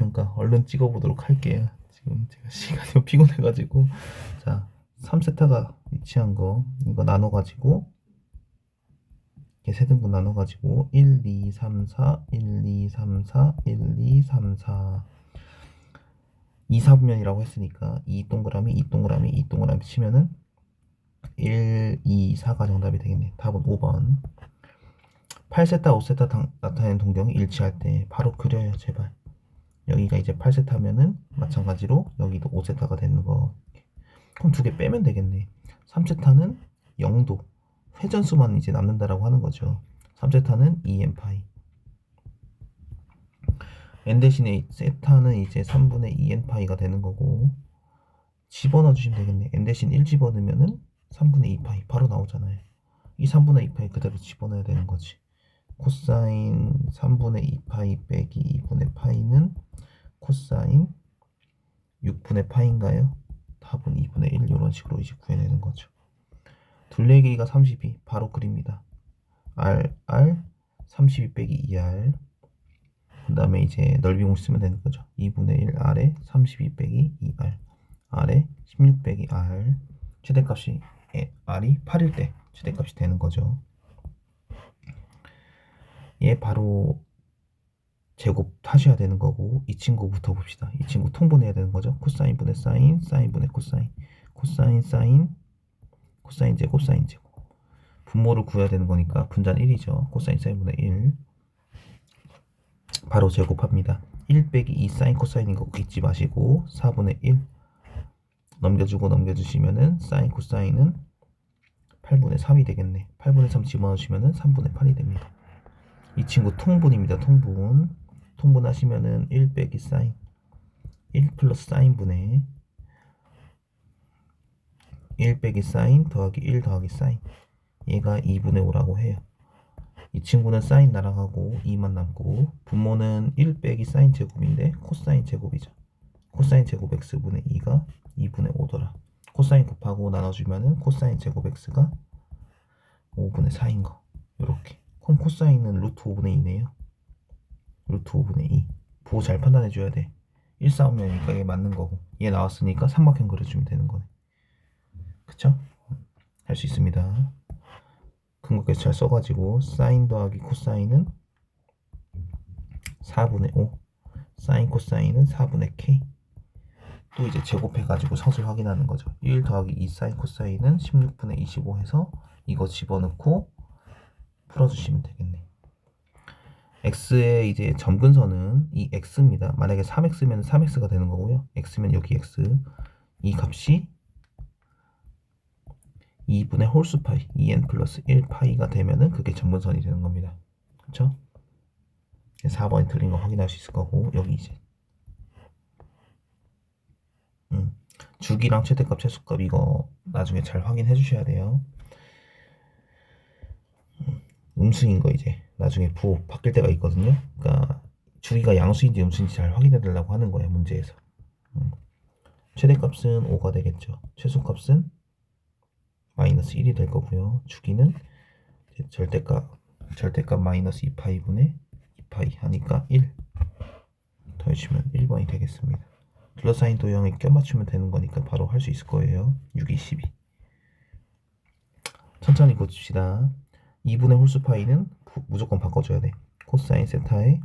평가 얼른 찍어보도록 할게요. 지금 제가 시간이 좀 피곤해가지고 자 3세타가 위치한 거 이거 나눠가지고 이렇게 세 등분 나눠가지고 1, 2, 3, 4, 1, 2, 3, 4, 1, 2, 3, 4 2사분면이라고 했으니까 2 동그라미, 2 동그라미, 2 동그라미 치면은 1, 2, 4가 정답이 되겠네. 답은 5번. 8세타, 5세타 당- 나타내는 동경이 일치할 때 바로 그려요, 제발. 여기가 이제 8세타면은 마찬가지로 여기도 5세타가 되는 거. 그럼 두 개 빼면 되겠네. 3세타는 0도. 회전수만 이제 남는다라고 하는 거죠. 3세타는 2n 파이. n 대신에 세타는 이제 3분의 2n 파이가 되는 거고 집어넣어 주시면 되겠네. n 대신 1 집어넣으면은 3분의 2 파이 바로 나오잖아요. 이 3분의 2 파이 그대로 집어넣어야 되는 거지. 코사인 3분의 2 파이 빼기 2분의 파이는 코사인 6분의 파인가요? 답은 2분의 1 이런 식으로 이제 구해내는 거죠. 둘레 길이가 32 바로 그립니다. R R 32 빼기 2R 그 다음에 이제 넓이 공식 쓰면 되는 거죠. 2분의 1 R에 32 빼기 2R R에 16 빼기 R 최대값이 예, R이 8일 때 최대값이 되는 거죠. 얘 바로 제곱 하셔야 되는 거고 이 친구부터 봅시다. 이 친구 통분해야 되는 거죠. 코사인 분의 사인, 사인 분의 코사인, 코사인 사인, 코사인 제곱, 사인 제곱. 분모를 구해야 되는 거니까 분자는 1이죠. 코사인 사인 분의 1. 바로 제곱합니다. 1 빼기 2 사인 코사인인 거 잊지 마시고 4분의 1 넘겨주고 넘겨주시면은 사인 코사인은 8분의 3이 되겠네. 8분의 3 집어넣으시면은 3분의 8이 됩니다. 이 친구 통분입니다. 통분. 통분하시면은 1 빼기 사인 1 플러스 사인분의 1 빼기 사인 더하기 1 더하기 사인 얘가 2분의 5라고 해요. 이 친구는 사인 날아가고 2만 남고 분모는 1 빼기 사인 제곱인데 코사인 제곱이죠. 코사인 제곱 x분의 2가 2분의 5더라. 코사인 곱하고 나눠주면은 코사인 제곱 x가 5분의 4인 거. 요렇게. 그럼 코사인은 루트 5분의 2네요. 루트 5분의 2. 보고 잘 판단해 줘야 돼. 1 싸우면이니까 이게 맞는 거고. 얘 나왔으니까 삼각형 그려주면 되는 거네. 그쵸? 할 수 있습니다. 근거계수 잘 써가지고 사인 더하기 코사인은 4분의 5 사인 코사인은 4분의 k 또 이제 제곱해가지고 성질 확인하는 거죠 1 더하기 2 사인 코사인은 16분의 25 해서 이거 집어넣고 풀어주시면 되겠네 x의 이제 점근선은 이 x입니다 만약에 3x면 3x가 되는 거고요 x면 여기 x 이 값이 2분의 홀수 파이 2n 플러스 1 파이가 되면은 그게 점근선이 되는 겁니다. 그렇죠? 4번이 틀린 거 확인할 수 있을 거고 여기 이제 음, 주기랑 최대값 최소값 이거 나중에 잘 확인해 주셔야 돼요. 음, 음수인 거 이제 나중에 부호 바뀔 때가 있거든요. 그러니까 주기가 양수인지 음수인지 잘 확인해 달라고 하는 거예요 문제에서. 음. 최대값은 5가 되겠죠. 최소값은 마이너스 1이 될 거고요. 주기는 절대값 절대값 마이너스 2파이분의 2파이 하니까 1 더해주면 1번이 되겠습니다. 둘러싸인 도형에 껴맞추면 되는 거니까 바로 할 수 있을 거예요. 6, 2, 12 천천히 고칩시다. 2분의 홀수 파이는 구- 무조건 바꿔줘야 돼. 코사인 세타에.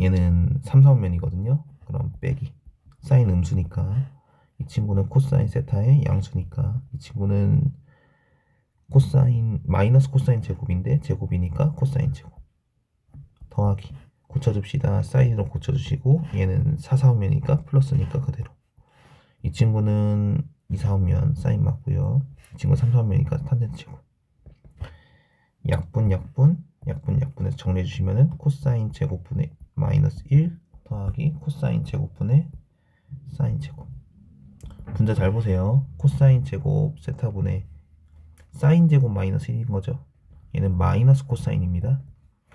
얘는 3, 4면이거든요. 그럼 빼기. 사인 음수니까. 이 친구는 코사인 세타의 양수니까. 이 친구는 코사인 마이너스 코사인 제곱인데 제곱이니까 코사인 제곱. 더하기. 고쳐줍시다. 사인으로 고쳐주시고 얘는 4, 4면이니까 플러스니까 그대로. 이 친구는 2, 4면 사인 맞고요. 이 친구 3, 4면이니까 탄젠트 제곱 약분 약분 약분 약분해서 정리해 주시면은 코사인 제곱분의 마이너스 1 더하기 코사인 제곱분의 사인 제곱 분자 잘 보세요. 코사인 제곱 세타분의 사인 제곱 마이너스 1인 거죠. 얘는 마이너스 코사인입니다.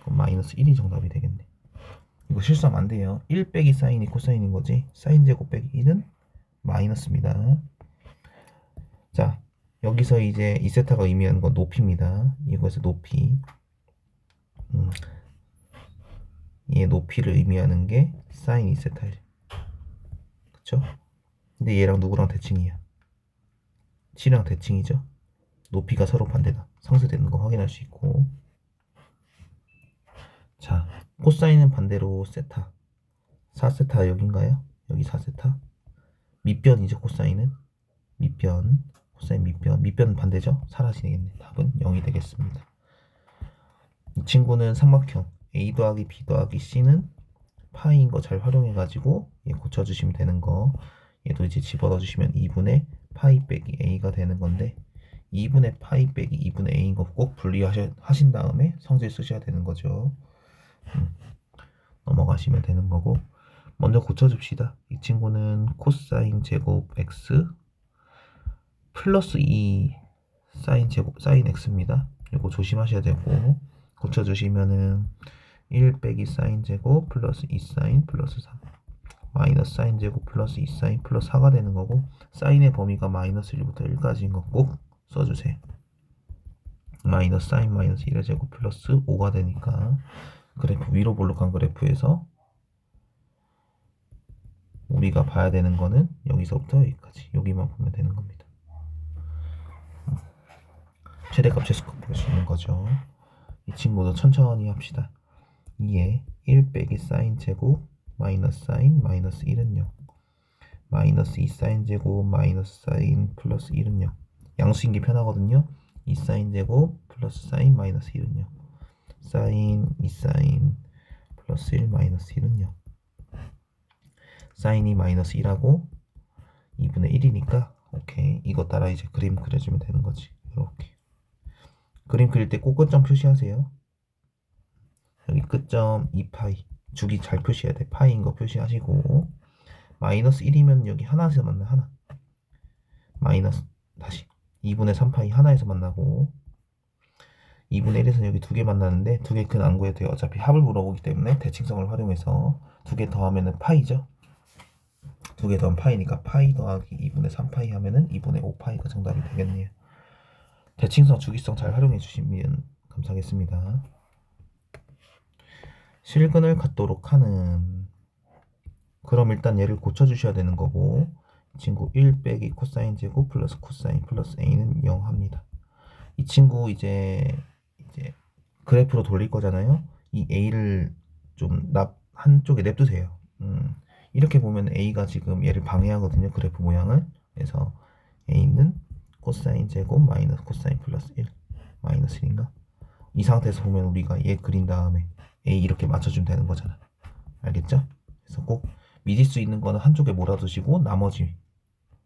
그럼 마이너스 1이 정답이 되겠네. 이거 실수하면 안 돼요. 1 빼기 사인이 코사인인 거지. 사인 제곱 빼기 1은 마이너스입니다. 자, 여기서 이제 이 세타가 의미하는 건 높이입니다. 이것의 높이. 음. 얘 높이를 의미하는 게 사인 2세타예요. 그쵸? 근데 얘랑 누구랑 대칭이야? 7이랑 대칭이죠? 높이가 서로 반대다. 상쇄되는 거 확인할 수 있고. 자, 코사인은 반대로 세타. 4세타 여긴가요? 여기 4세타. 밑변이죠, 코사인은. 밑변. 코사인 밑변. 밑변은 반대죠? 사라지겠네. 답은 0이 되겠습니다. 이 친구는 삼각형. A 더하기 B 더하기 C는 파이인 거 잘 활용해가지고 얘 고쳐주시면 되는 거. 얘도 이제 집어넣어 주시면 2분의 파이 빼기 A가 되는 건데 2분의 파이 빼기 2분의 A인 거 꼭 분리하신 다음에 성질 쓰셔야 되는 거죠. 음, 넘어가시면 되는 거고 먼저 고쳐줍시다. 이 친구는 코사인 제곱 x 플러스 2 사인 제곱 사인 x입니다. 이거 조심하셔야 되고 고쳐 주시면은 1 빼기 사인 제곱 플러스 2 사인 플러스 3 마이너스 사인 제곱 플러스 2 사인 플러스 4가 되는 거고 사인의 범위가 마이너스 1부터 1까지인 거 꼭 써주세요. 마이너스 사인 마이너스 1의 제곱 플러스 5가 되니까 그래프 위로 볼록한 그래프에서 우리가 봐야 되는 거는 여기서부터 여기까지 여기만 보면 되는 겁니다. 최대값 최소값 볼수 있는 거죠. 이 친구도 천천히 합시다. 2에 1 빼기 사인 제곱 마이너스 사인 마이너스 1은 0 마이너스 2 사인 제곱 마이너스 사인 플러스 1은 0 양수인 게 편하거든요. 2 사인 제곱 플러스 사인 마이너스 1은 0 사인 2 사인 플러스 1 마이너스 1은 0 사인이 마이너스 1하고 2분의 1이니까 오케이. 이거 따라 이제 그림 그려주면 되는 거지. 이렇게 그림 그릴 때 꼭 끝점 표시하세요. 여기 끝점 2파이. 주기 잘 표시해야 돼. 파이인 거 표시하시고. 마이너스 1이면 여기 하나에서 만나 하나. 마이너스 다시. 2분의 3파이 하나에서 만나고. 2분의 1에서 여기 두 개 만나는데 두 개 큰 안 구해도 돼요 어차피 합을 물어보기 때문에 대칭성을 활용해서 두 개 더하면은 파이죠. 두 개 더하면 파이니까 파이 더하기 2분의 3파이 하면은 2분의 5파이가 정답이 되겠네요 대칭성 주기성 잘 활용해 주시면 감사하겠습니다 실근을 갖도록 하는 그럼 일단 얘를 고쳐 주셔야 되는 거고 이 친구 1 빼기 코사인 제곱 플러스 코사인 플러스 a는 0 합니다. 이 친구 이제 이제 그래프로 돌릴 거잖아요. 이 a를 좀 납 한쪽에 냅두세요. 음, 이렇게 보면 a가 지금 얘를 방해하거든요. 그래프 모양을. 그래서 a는 코사인 제곱 마이너스 코사인 플러스 1 마이너스 1인가? 이 상태에서 보면 우리가 얘 그린 다음에 A 이렇게 맞춰주면 되는 거잖아. 알겠죠? 그래서 꼭 믿을 수 있는 거는 한쪽에 몰아두시고 나머지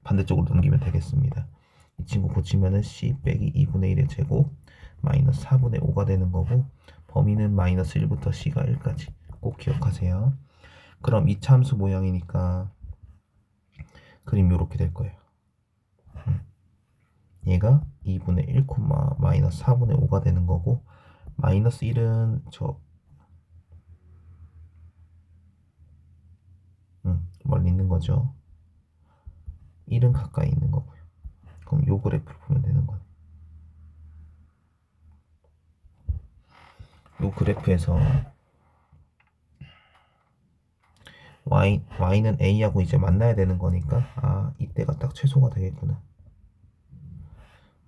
반대쪽으로 넘기면 되겠습니다. 이 친구 고치면은 C 빼기 2분의 1의 제곱 마이너스 4분의 5가 되는 거고 범위는 마이너스 1부터 C가 1까지 꼭 기억하세요. 그럼 이 참수 모양이니까 그림 이렇게 될 거예요. 음. 얘가 2분의 1, 마이너스 4분의 5가 되는 거고 마이너스 1은 저 음, 멀리 있는 거죠. 1은 가까이 있는 거고요. 그럼 요 그래프를 보면 되는 거네. 요 그래프에서 y, y는 a하고 이제 만나야 되는 거니까 아 이때가 딱 최소가 되겠구나.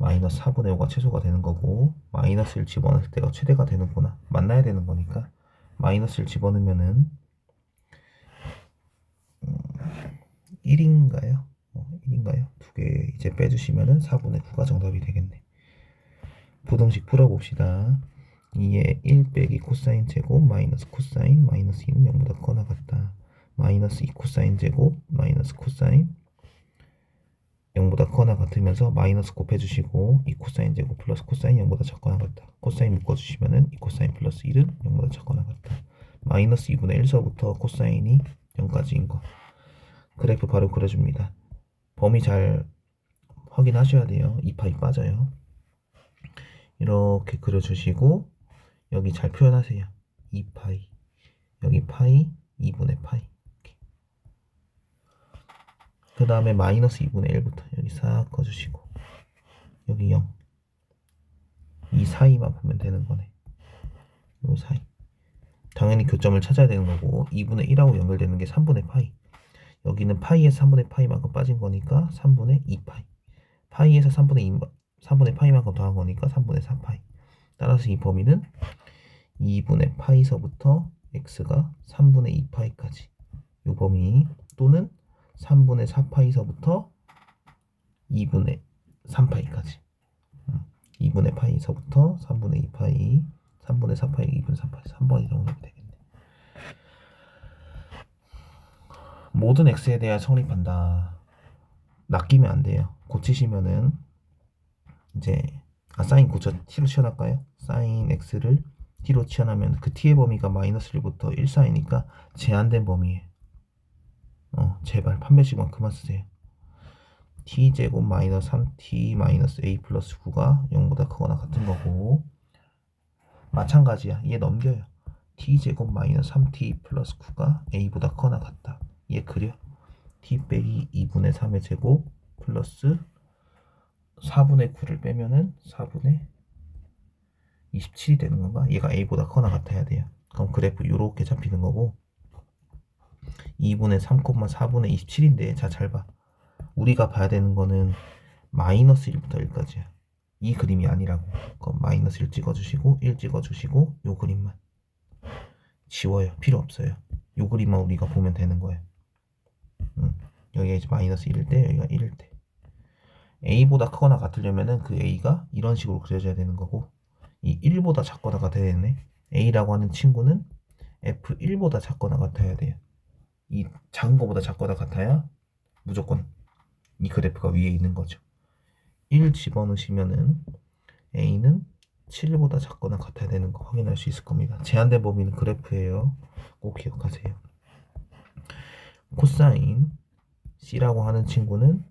마이너스 4분의 5가 최소가 되는 거고 마이너스 1 집어넣을 때가 최대가 되는구나. 만나야 되는 거니까 마이너스 1 집어넣으면은 1인가요? 어, 1인가요? 두 개 이제 빼주시면은 4분의 9가 정답이 되겠네. 부등식 풀어봅시다. 2에 1 빼기 코사인 제곱 마이너스 코사인 마이너스 2는 0보다 커나 같다. 마이너스 2 코사인 제곱 마이너스 코사인 0보다 커나 같으면서 마이너스 곱해주시고 2 코사인 제곱 플러스 코사인 0보다 작거나 같다. 코사인 묶어주시면은 2 코사인 플러스 1은 0보다 작거나 같다. 마이너스 2분의 1서부터 코사인이 0까지인 거. 그래프 바로 그려줍니다. 범위 잘 확인하셔야 돼요. 2파이 빠져요. 이렇게 그려주시고 여기 잘 표현하세요. 2파이 여기 파이 2분의 파이 그 다음에 마이너스 2분의 1부터 여기 싹 꺼주시고 여기 0. 이 사이만 보면 되는 거네. 요 사이. 당연히 교점을 찾아야 되는 거고 2분의 1하고 연결되는 게 3분의 파이 여기는 파이에서 3분의 파이만큼 빠진 거니까 3분의 2파이 파이에서 3분의 2, 3분의 파이만큼 더한 거니까 3분의 4파이 따라서 이 범위는 2분의 파이서부터 x가 3분의 2파이까지 이 범위 또는 3분의 4파이서부터 2분의 3파이까지. 2분의 파이서부터 3분의 2파이 3분의 4파이 2분의 3파이 3번이 정답이 되겠네. 모든 x에 대하여 성립한다. 낚이면 안 돼요. 고치시면은 이제 아 사인 고쳐 t로 치환할까요? 사인 x를 t로 치환하면 그 t의 범위가 마이너스 1부터 1 사이니까 제한된 범위에 어 제발 판별식만 그만 쓰세요. T제곱 마이너스 3t 마이너스 a 플러스 9가 0보다 크거나 같은 거고. 마찬가지야. 얘 넘겨요. T제곱 마이너스 3t 플러스 9가 a보다 크거나 같다. 얘 그려. T 빼기 2분의 3의 제곱 플러스 4분의 9를 빼면은 4분의 27이 되는 건가? 얘가 a보다 크거나 같아야 돼요. 그럼 그래프 요렇게 잡히는 거고 2분의 3, 4분의 27인데 자 잘 봐. 우리가 봐야 되는 거는 마이너스 1부터 1까지야. 이 그림이 아니라고. 그럼 마이너스 1 찍어주시고 1 찍어주시고 요 그림만 지워요. 필요 없어요. 요 그림만 우리가 보면 되는 거예요. 음, 여기가 이제 마이너스 1일 때 여기가 1일 때 a보다 크거나 같으려면은 그 a가 이런 식으로 그려져야 되는 거고 이 1보다 작거나 같아야 되네. a라고 하는 친구는 f1보다 작거나 같아야 돼요. 이 작은 거보다 작거나 같아야 무조건 이 그래프가 위에 있는 거죠. 1 집어넣으시면은 a는 7보다 작거나 같아야 되는 거 확인할 수 있을 겁니다. 제한된 범위는 그래프예요. 꼭 기억하세요. 코사인 c라고 하는 친구는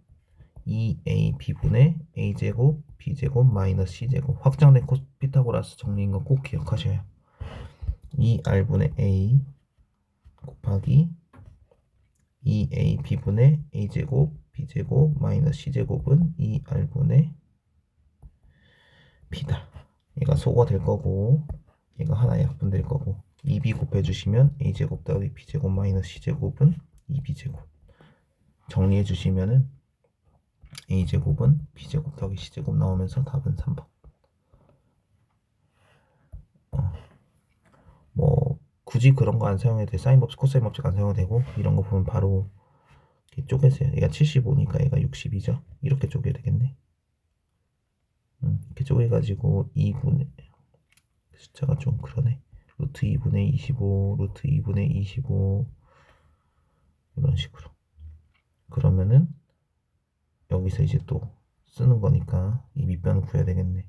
2a b분의 a제곱 b제곱 마이너스 c제곱 확장된 코 피타고라스 정리인 거 꼭 기억하셔요. 2r분의 a 곱하기 2a b분의 a제곱 b제곱 마이너스 c제곱은 2r분의 b다. 얘가 소가 될 거고 얘가 하나 약분될 거고 2b 곱해주시면 a제곱 더하기 b제곱 마이너스 c제곱은 2b제곱 정리해 주시면은 a제곱은 b제곱 더하기 c제곱 나오면서 답은 3번 어. 뭐 굳이 그런 거 안 사용해도 돼. 사인 법칙 코사인 법칙 안 사용해도 되고 이런 거 보면 바로 쪼개세요. 얘가 75니까 얘가 60이죠? 이렇게 쪼개야 되겠네. 음, 이렇게 쪼개가지고 2분의 숫자가 좀 그러네. 루트 2분의 25 루트 2분의 25 이런 식으로. 그러면은 여기서 이제 또 쓰는 거니까 이 밑변을 구해야 되겠네.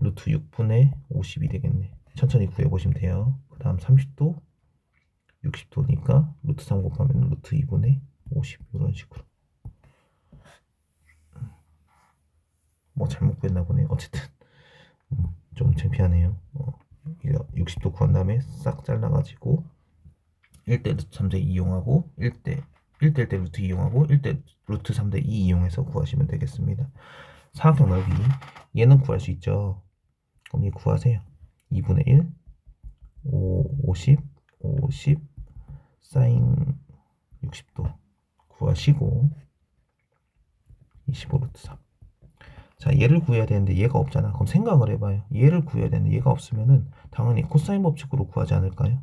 루트 6분의 50이 되겠네. 천천히 구해보시면 돼요 그 다음 30도 60도니까 루트 3 곱하면 루트 2분의 50 이런 식으로. 뭐 잘못 구했나 보네. 어쨌든. 음, 좀 창피하네요. 어, 60도 구한 다음에 싹 잘라가지고 1대 루트 3대 이용하고 1대 1대 1대 루트 이용하고 1대 루트 3대 2 이용해서 구하시면 되겠습니다. 사각형 넓이. 얘는 구할 수 있죠. 그럼 얘 구하세요. 2분의 1 5, 50 50 사인 60도 구하시고 25 루트 3 자, 얘를 구해야 되는데 얘가 없잖아. 그럼 생각을 해봐요. 얘를 구해야 되는데 얘가 없으면은 당연히 코사인 법칙으로 구하지 않을까요?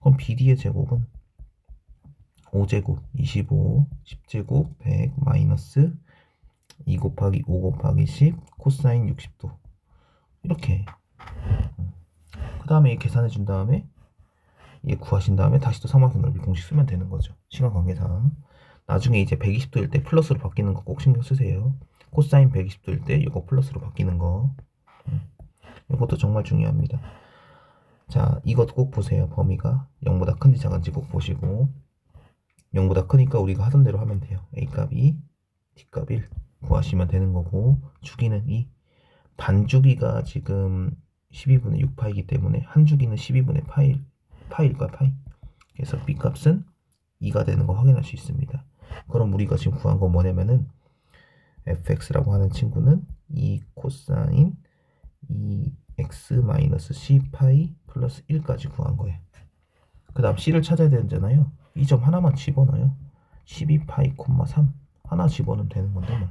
그럼 BD의 제곱은 5제곱 25 10제곱 100 마이너스 2 곱하기 5 곱하기 10 코사인 60도 이렇게 그 다음에 계산해 준 다음에 얘 구하신 다음에 다시 또 삼각형 넓이 공식 쓰면 되는 거죠. 시간 관계상. 나중에 이제 120도일 때 플러스로 바뀌는 거 꼭 신경 쓰세요. 코사인 120도일 때 이거 플러스로 바뀌는 거. 음, 이것도 정말 중요합니다. 자 이것도 꼭 보세요. 범위가. 0보다 큰지 작은지 꼭 보시고. 0보다 크니까 우리가 하던 대로 하면 돼요. A값이 d값 1 구하시면 되는 거고 주기는 2 반주기가 지금 12분의 6파이기 때문에 한 주기는 12분의 파이, 파일과 파이 그래서 b값은 2가 되는 거 확인할 수 있습니다 그럼 우리가 지금 구한 건 뭐냐면은 fx라고 하는 친구는 2 코사인 2 x 마이너스 c 파이 플러스 1까지 구한 거예요. 그 다음 c를 찾아야 되잖아요. 이 점 하나만 집어넣어요. 12 파이 콤마 3 하나 집어넣으면 되는 건데 뭐.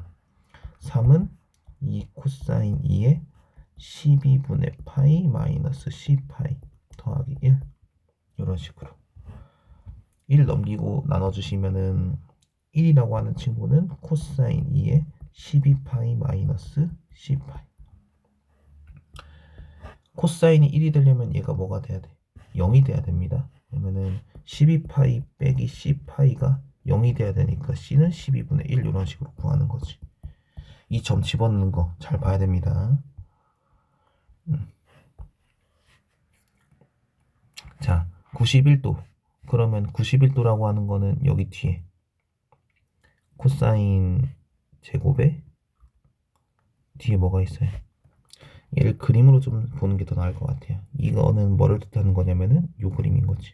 3은 2 코사인 2에 12분의 파이 마이너스 c 파이 더하기 1 이런 식으로 1 넘기고 나눠주시면은 1이라고 하는 친구는 코사인 2에 12파이 마이너스 c파이 코사인이 1이 되려면 얘가 뭐가 돼야 돼? 0이 돼야 됩니다. 그러면은 12파이 빼기 c파이가 0이 돼야 되니까 c는 12분의 1 이런 식으로 구하는 거지. 이 점 집어넣는 거 잘 봐야 됩니다. 음. 자, 91도. 그러면 91도라고 하는 거는 여기 뒤에 코사인 제곱에 뒤에 뭐가 있어요? 얘를 그림으로 좀 보는 게 더 나을 것 같아요. 이거는 뭐를 뜻하는 거냐면은 요 그림인 거지.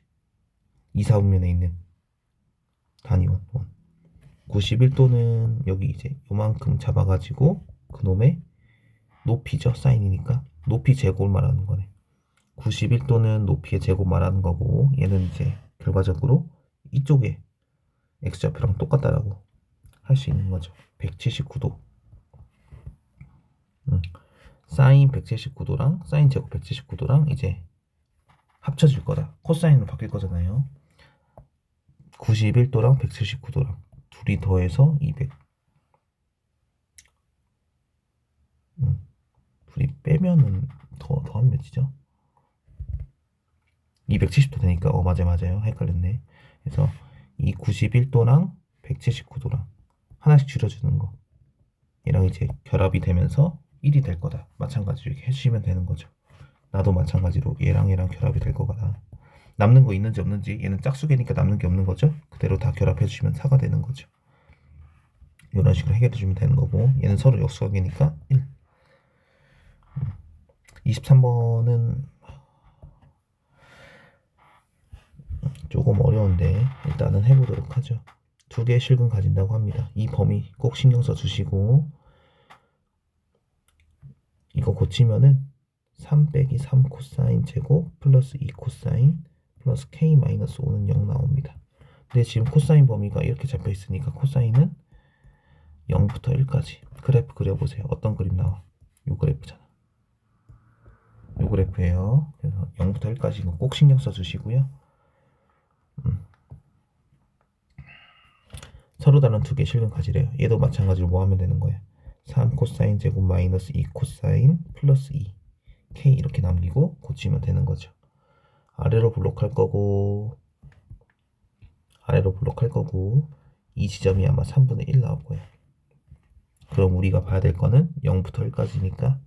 이사분면에 있는 단위원 원. 91도는 여기 이제 요만큼 잡아가지고 그놈의 높이죠. 사인이니까 높이 제곱을 말하는 거네. 91도는 높이의 제곱 말하는 거고 얘는 이제 결과적으로 이쪽에 x좌표랑 똑같다라고 할 수 있는 거죠. 179도. 음. 사인 179도랑 사인 제곱 179도랑 이제 합쳐질 거다. 코사인으로 바뀔 거잖아요. 91도랑 179도랑 둘이 더해서 200. 음. 둘이 빼면은 더 더하면 몇이죠? 270도 되니까 어 맞아 맞아요. 헷갈렸네. 그래서 이 91도랑 179도랑 하나씩 줄여주는 거. 얘랑 이제 결합이 되면서 1이 될 거다. 마찬가지로 이렇게 해주시면 되는 거죠. 나도 마찬가지로 얘랑 얘랑 결합이 될 거다. 남는 거 있는지 없는지 얘는 짝수개니까 남는 게 없는 거죠. 그대로 다 결합해 주시면 4가 되는 거죠. 이런 식으로 해결해 주면 되는 거고 얘는 서로 역수각이니까 1. 23번은 조금 어려운데 일단은 해보도록 하죠. 두 개의 실근 가진다고 합니다. 이 범위 꼭 신경 써 주시고 이거 고치면은 3 빼기 3 코사인 제곱 플러스 2 코사인 플러스 k 마이너스 5는 0 나옵니다. 근데 지금 코사인 범위가 이렇게 잡혀 있으니까 코사인은 0부터 1까지 그래프 그려보세요. 어떤 그림 나와? 요 그래프잖아. 요 그래프예요. 그래서 0부터 1까지 이거 꼭 신경 써 주시고요. 음. 서로 다른 두 개 실근 가지래요. 얘도 마찬가지로 뭐 하면 되는 거예요? 3 코사인 제곱 마이너스 2 코사인 플러스 2 k 이렇게 남기고 고치면 되는 거죠. 아래로 블록할 거고 아래로 블록할 거고 이 지점이 아마 3분의 1 나올 거예요. 그럼 우리가 봐야 될 거는 0부터 1까지니까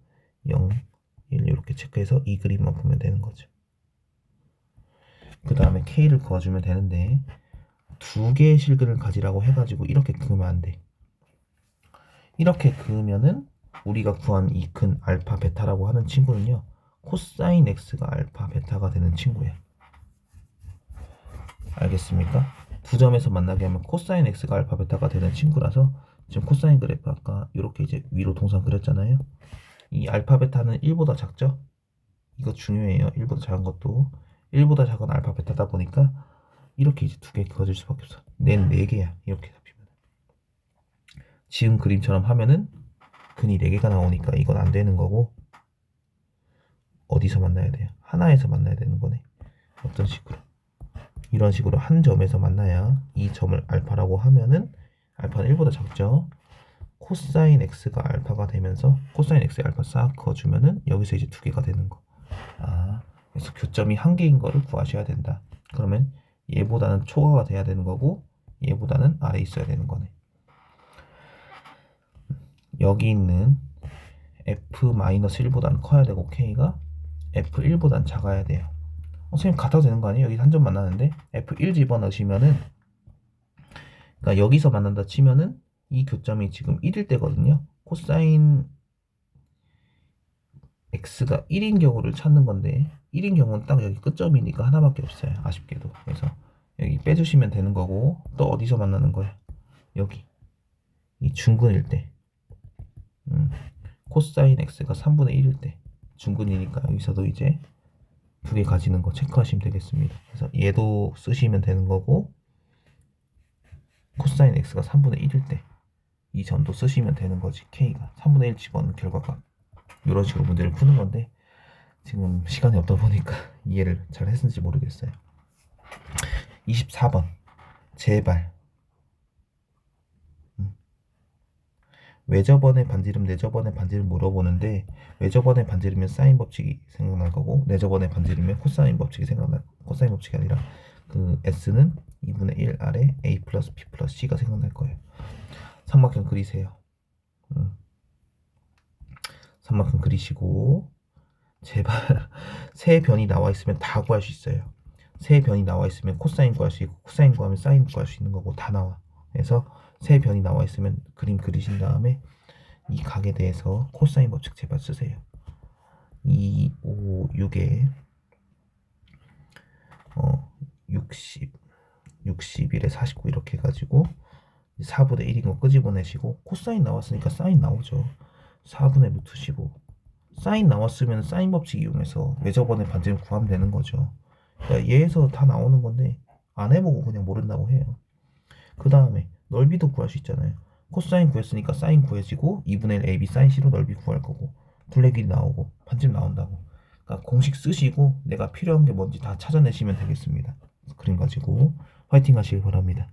0, 1 이렇게 체크해서 이 그림만 보면 되는 거죠. 그 다음에 K를 구해주면 되는데 두 개의 실근을 가지라고 해가지고 이렇게 그으면 안 돼. 이렇게 그으면은 우리가 구한 이 큰 알파 베타라고 하는 친구는요 코사인 x가 알파 베타가 되는 친구예요. 알겠습니까? 두 점에서 만나게 하면 코사인 x가 알파 베타가 되는 친구라서 지금 코사인 그래프 아까 이렇게 이제 위로 동상 그렸잖아요. 이 알파 베타는 1보다 작죠? 이거 중요해요. 1보다 작은 것도 1보다 작은 알파 베타다 보니까 이렇게 이제 두 개 그어질 수밖에 없어. 낸 네 개야. 이렇게 잡히면. 지금 그림처럼 하면은 근이 네 개가 나오니까 이건 안 되는 거고 어디서 만나야 돼요? 하나에서 만나야 되는 거네. 어떤 식으로? 이런 식으로 한 점에서 만나야 이 점을 알파라고 하면은 알파는 1보다 작죠. 코사인 x가 알파가 되면서 코사인 x의 알파 싹 그어주면은 여기서 이제 두 개가 되는 거. 아, 그래서 교점이 한 개인 거를 구하셔야 된다. 그러면 얘보다는 초과가 돼야 되는 거고 얘보다는 아래 있어야 되는 거네. 여기 있는 f-1보다는 커야 되고 k가 f1보다는 작아야 돼요. 어, 선생님 같아도 되는 거 아니에요? 여기 한 점 만나는데 f1 집어넣으시면은 그러니까 여기서 만난다 치면은 이 교점이 지금 1일 때거든요. 코사인 x가 1인 경우를 찾는 건데 1인 경우는 딱 여기 끝점이니까 하나밖에 없어요. 아쉽게도. 그래서 여기 빼주시면 되는 거고 또 어디서 만나는 거예요? 여기 이 중근일 때 음, 코사인 x가 3분의 1일 때 중근이니까 여기서도 이제 두 개 가지는 거 체크하시면 되겠습니다. 그래서 얘도 쓰시면 되는 거고 코사인 x가 3분의 1일 때 이 점도 쓰시면 되는 거지 k가 3분의 1 집어넣는 결과가 이런 식으로 문제를 푸는 건데 지금 시간이 없다 보니까 이해를 잘 했는지 모르겠어요. 24번 제발 음. 왜 저번에 반지름 내 저번에 반지름 물어보는데 왜 저번에 반지름면 사인 법칙이 생각날 거고 내 저번에 반지름면 코사인 법칙이 생각날 코사인 법칙이 아니라 그 s는 2분의 1 아래 a 플러스 b 플러스 c가 생각날 거예요. 삼각형 그리세요. 음. 삼각형 그리시고 제발 세 변이 나와 있으면 다 구할 수 있어요. 세 변이 나와 있으면 코사인 구할 수 있고 코사인 구하면 사인 구할 수 있는 거고 다 나와. 그래서 세 변이 나와 있으면 그림 그리신 다음에 이 각에 대해서 코사인 법칙 제발 쓰세요. 2, 5, 6에 어 60, 61에 49 이렇게 해가지고 4분의 1인 거 끄집어내시고 코사인 나왔으니까 사인 나오죠. 4분의 루트 15 사인 나왔으면 사인 법칙 이용해서 왜 저번에 반지름 구하면 되는 거죠. 그러니까 얘에서 다 나오는 건데 안 해보고 그냥 모른다고 해요. 그 다음에 넓이도 구할 수 있잖아요. 코사인 구했으니까 사인 구해지고 2분의 1 AB 사인 C로 넓이 구할 거고 둘레 길이 나오고 반지름 나온다고. 그러니까 공식 쓰시고 내가 필요한 게 뭔지 다 찾아내시면 되겠습니다. 그림 가지고 화이팅 하시길 바랍니다.